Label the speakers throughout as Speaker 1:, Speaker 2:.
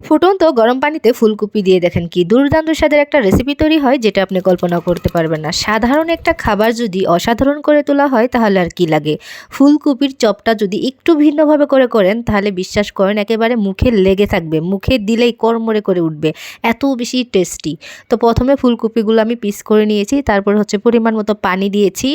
Speaker 1: ফুটন্ত গরম পানিতে ফুলকপি দিয়ে দেখেন কি দুর্দান্ত স্বাদের একটা রেসিপি তৈরি হয়, যেটা আপনি কল্পনা করতে পারবেন না। সাধারণ একটা খাবার যদি অসাধারণ করে তোলা হয়, তাহলে আর কি লাগে? ফুলকপির চপটা যদি একটু ভিন্নভাবে করে করেন, তাহলে বিশ্বাস করেন একেবারে মুখে লেগে থাকবে, মুখে দিলেই কড়মড়ে করে উঠবে, এত বেশি টেস্টি তো প্রথমে ফুলকপিগুলো আমি পিস করে নিয়েছি, তারপর হচ্ছে পরিমাণ মতো পানি দিয়েছি।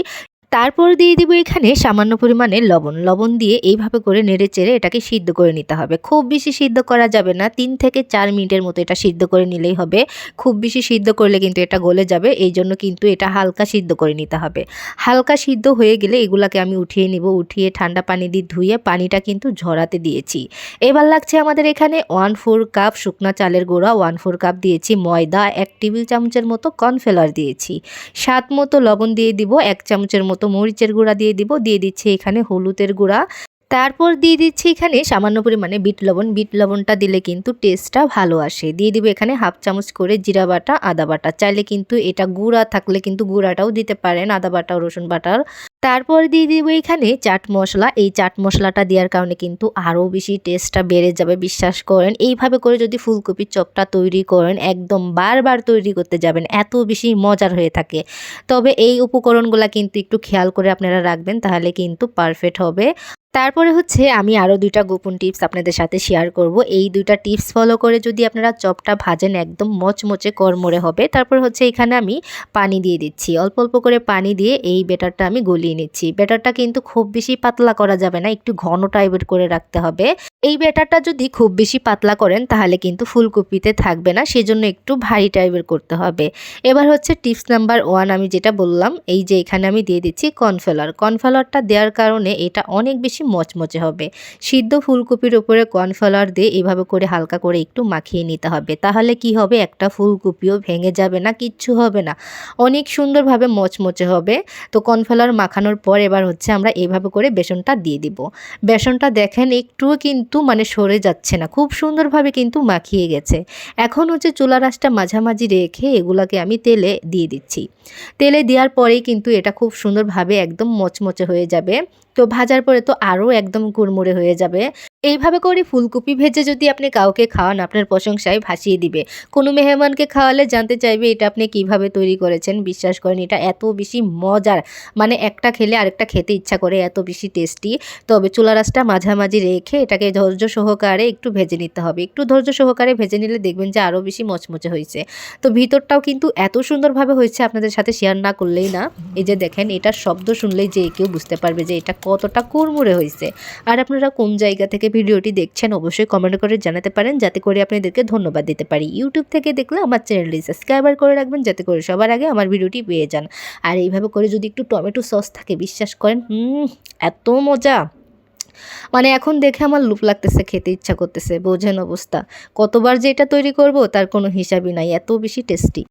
Speaker 1: তারপর দিয়ে দিব এখানে সামান্য পরিমাণে লবণ। লবণ দিয়ে এইভাবে করে নেড়ে চেড়ে এটাকে সিদ্ধ করে নিতে হবে। খুব বেশি সিদ্ধ করা যাবে না, তিন থেকে চার মিনিটের মতো এটা সিদ্ধ করে নিলেই হবে। খুব বেশি সিদ্ধ করলে কিন্তু এটা গলে যাবে এই জন্য কিন্তু এটা হালকা সিদ্ধ করে নিতে হবে। হালকা সিদ্ধ হয়ে গেলে এগুলাকে আমি উঠিয়ে নিব। উঠিয়ে ঠান্ডা পানি দিয়ে ধুয়ে পানিটা কিন্তু ঝরাতে দিয়েছি। এবার লাগছে আমাদের এখানে ওয়ান ফোর কাপ শুকনা চালের গুঁড়া, ওয়ান ফোর কাপ দিয়েছি ময়দা, এক টেবিল চামচের মতো কর্নফ্লাওয়ার দিয়েছি। স্বাদ মতো লবণ দিয়ে দিব, এক চামচের মতো মরিচের গুঁড়া দিয়ে দিব, দিয়ে দিচ্ছি এখানে হলুদের গুঁড়া। তারপর দিয়ে দিচ্ছি এখানে সামান্য পরিমাণে বিট লবণ। বিট লবণটা দিলে কিন্তু টেস্টটা ভালো আসে। দিয়ে দিব এখানে হাফ চামচ করে জিরা বাটা, আদা বাটা। চাইলে কিন্তু এটা গুঁড়া থাকলে কিন্তু গুঁড়াটাও দিতে পারেন, আদা বাটা, রসুন বাটার। তারপর দিয়ে দিব এখানে চাট মশলা। এই চাট মশলাটা দেওয়ার কারণে কিন্তু আরও বেশি টেস্টটা বেড়ে যাবে, বিশ্বাস করেন। এইভাবে করে যদি ফুলকপির চপটা তৈরি করেন, একদম বারবার তৈরি করতে যাবেন, এত বেশি মজার হয়ে থাকে। তবে এই উপকরণগুলো কিন্তু একটু খেয়াল করে আপনারা রাখবেন, তাহলে কিন্তু পারফেক্ট হবে। তারপরে হচ্ছে আমি আরও দুইটা গোপন টিপস আপনাদের সাথে শেয়ার করব। এই দুইটা টিপস ফলো করে যদি আপনারা চপটা ভাজেন একদম মচমচে কর্মরে হবে, তারপর হচ্ছে এখানে আমি পানি দিয়ে দিচ্ছি। অল্প অল্প করে পানি দিয়ে এই বেটারটা আমি গলিয়ে নিচ্ছি। বেটারটা কিন্তু খুব বেশি পাতলা করা যাবে না, একটু ঘন টাইপের করে রাখতে হবে। এই বেটারটা যদি খুব বেশি পাতলা করেন, তাহলে কিন্তু ফুলকপিতে থাকবে না, সেজন্য একটু ভারী টাইপের করতে হবে। এবার হচ্ছে টিপস নাম্বার ওয়ান আমি যেটা বললাম, এই যে এখানে আমি দিয়ে দিচ্ছি কর্নফ্লাওয়ার। কর্নফ্লাওয়ারটা দেওয়ার কারণে এটা অনেক বেশি মচমচে হবে। সিদ্ধ ফুলকপির উপরে কর্নফ্লাওয়ার দিয়ে এভাবে করে হালকা করে একটু মাখিয়ে নিতে হবে। তাহলে কি হবে? একটা ফুলকপিও ভেঙে যাবে না, কিচ্ছু হবে না। অনেক সুন্দরভাবে মচমচে হবে। তো কর্নফ্লাওয়ার মাখানোর পর এবার হচ্ছে আমরা এভাবে করে বেসনটা দিয়ে দিব। বেসনটা দেখেন একটুও কিন্তু মানে সরে যাচ্ছে না, খুব সুন্দরভাবে কিন্তু মাখিয়ে গেছে। এখন হচ্ছে চুলা রাসটা মাঝামাঝি রেখে এগুলাকে আমি তেলে দিয়ে দিচ্ছি। তেলে দেওয়ার পরেই কিন্তু এটা খুব সুন্দরভাবে একদম মচমচে হয়ে যাবে। তো ভাজার পরে তো আরও একদম কুড়মুড়ে হয়ে যাবে। এইভাবে করে ফুলকপি ভেজে যদি আপনি কাউকে খাওয়ান, আপনার প্রশংসায় ভাসিয়ে দিবে। কোনো মেহমানকে খাওয়ালে জানতে চাইবে এটা আপনি কীভাবে তৈরি করেছেন, বিশ্বাস করেন এটা এত বেশি মজার। মানে একটা খেলে আরেকটা খেতে ইচ্ছা করে, এত বেশি টেস্টি। তবে চুলা রাসটা মাঝামাঝি রেখে এটাকে ধৈর্য সহকারে একটু ভেজে নিতে হবে। একটু ধৈর্য সহকারে ভেজে নিলে দেখবেন যে আরও বেশি মচমচে হয়েছে। তো ভিতরটাও কিন্তু এত সুন্দরভাবে হয়েছে আপনাদের সাথে শেয়ার না করলেই না। এই যে দেখেন, এটার শব্দ শুনলেই যে কেউ বুঝতে পারবে যে এটা কতটা কুড়মুড়ে হয়েছে। আর আপনারা কোন জায়গা থেকে ভিডিওটি দেখছেন, অবশ্যই কমেন্ট করে জানাতে পারেন। যাতে করে আপনাদেরকে ধন্যবাদ দিতে পারি। ইউটিউব থেকে দেখলে আমার চ্যানেলটি সাবস্ক্রাইবার করে রাখবেন, যাতে করে সবার আগে আমার ভিডিওটি পেয়ে যান। আর এইভাবে করে যদি একটু টমেটো সস থাকে, বিশ্বাস করেন হুম এত মজা। মানে এখন দেখে আমার লুপ লাগতেছে, খেতে ইচ্ছা করতেছে, বোঝেন অবস্থা। কতবার যে এটা তৈরি করব, তার কোনো হিসাবই নাই, এত বেশি টেস্টি